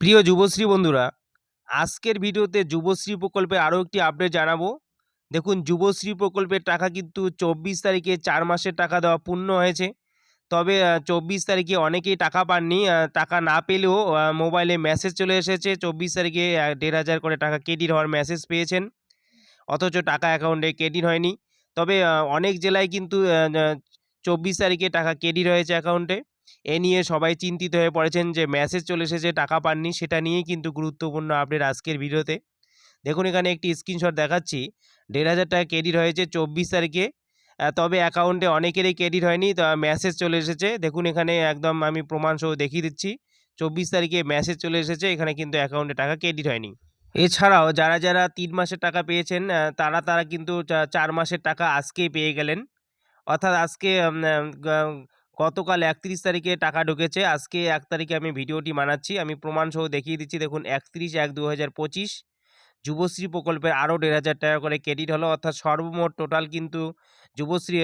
প্রিয় যুবশ্রী বন্ধুরা, আজকের ভিডিওতে যুবশ্রী প্রকল্পে আরও একটি আপডেট জানাব। দেখুন, যুবশ্রী প্রকল্পের টাকা কিন্তু চব্বিশ তারিখে চার মাসের টাকা দেওয়া পূর্ণ হয়েছে। তবে চব্বিশ তারিখে অনেকেই টাকা পাননি টাকা না পেলেও মোবাইলে মেসেজ চলে এসেছে। চব্বিশ তারিখে দেড় হাজার করে টাকা ক্রেডিট হওয়ার মেসেজ পেয়েছেন। অথচ টাকা অ্যাকাউন্টে ক্রেডিট হয়নি। তবে অনেক জেলায় কিন্তু চব্বিশ তারিখে টাকা ক্রেডিট হয়েছে অ্যাকাউন্টে এ নিয়ে সবাই চিন্তিত হয়ে পড়েছেন যে মেসেজ চলে এসেছে, টাকা পাননি, সেটা নিয়েই কিন্তু গুরুত্বপূর্ণ আপডেট আজকের ভিডিওতে। দেখুন, এখানে একটি স্ক্রিনশট দেখাচ্ছি। দেড় হাজার টাকা ক্রেডিট হয়েছে চব্বিশ তারিখে। তবে অ্যাকাউন্টে অনেকেরই ক্রেডিট হয়নি, তো মেসেজ চলে এসেছে। দেখুন, এখানে একদম আমি প্রমাণ সহ দেখিয়ে দিচ্ছি। চব্বিশ তারিখে মেসেজ চলে এসেছে, এখানে কিন্তু অ্যাকাউন্টে টাকা ক্রেডিট হয়নি। এছাড়াও যারা যারা তিন মাসের টাকা পেয়েছেন তারা তারা কিন্তু চার মাসের টাকা আজকেই পেয়ে গেলেন। অর্থাৎ আজকে গতকাল একত্রিশ তারিখে টাকা ঢুকেছে। আজকে এক তারিখে আমি ভিডিওটি বানাচ্ছি। আমি প্রমাণ সহ দেখিয়ে দিচ্ছি। দেখুন, একত্রিশ এক দু হাজার পঁচিশ। যুবশ্রী প্রকল্পের আরও দেড় হাজার টাকা করে ক্রেডিট হলো। অর্থাৎ সর্বমোট টোটাল কিন্তু যুবশ্রী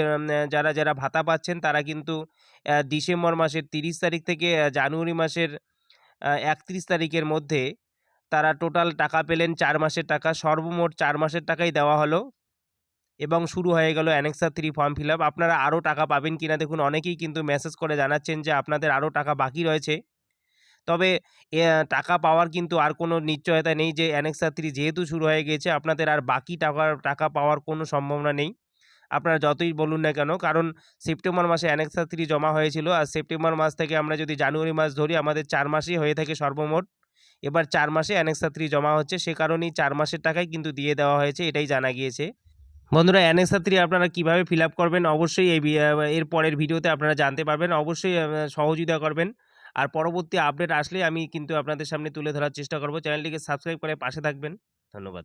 যারা যারা ভাতা পাচ্ছেন, তারা কিন্তু ডিসেম্বর মাসের তিরিশ তারিখ থেকে জানুয়ারি মাসের একত্রিশ তারিখের মধ্যে তারা টোটাল টাকা পেলেন চার মাসের টাকা। সর্বমোট চার মাসের টাকাই দেওয়া হলো। এবং শুরু হয়ে গেল annexure three form fill up আপনারা আরও টাকা পাবেন কিনা দেখুন, অনেকেই কিন্তু মেসেজ করে জানাচ্ছেন যে আপনাদের আরও টাকা বাকি রয়েছে। তবে টাকা পাওয়ার কিন্তু আর কোনো নিশ্চয়তা নেই যে অ্যানেক্সা থ্রি যেহেতু শুরু হয়ে গেছে আপনাদের আর বাকি টাকার টাকা পাওয়ার কোনো সম্ভাবনা নেই। আপনারা যতই বলুন না কেন, কারণ সেপ্টেম্বর মাসে অ্যানেক্সা থ্রি জমা হয়েছিল আর সেপ্টেম্বর মাস থেকে আমরা যদি জানুয়ারি মাস ধরি, আমাদের চার মাসই হয়ে থাকে সর্বমোট। এবার চার মাসে অ্যানেক্সা থ্রি জমা হচ্ছে, সে কারণেই চার মাসের টাকাই কিন্তু দিয়ে দেওয়া হয়েছে, এটাই জানা গিয়েছে। বন্ধুরা অ্যানেক্সা থ্রি আপনারা কীভাবে ফিল করবেন? অবশ্যই এই এর পরের ভিডিওতে আপনারা জানতে পারবেন। অবশ্যই সহযোগিতা করবেন। আর পরবর্তী আপডেট আসলে আমি কিন্তু আপনাদের সামনে তুলে ধরার চেষ্টা করব। চ্যানেলটিকে সাবস্ক্রাইব করে পাশে থাকবেন। ধন্যবাদ।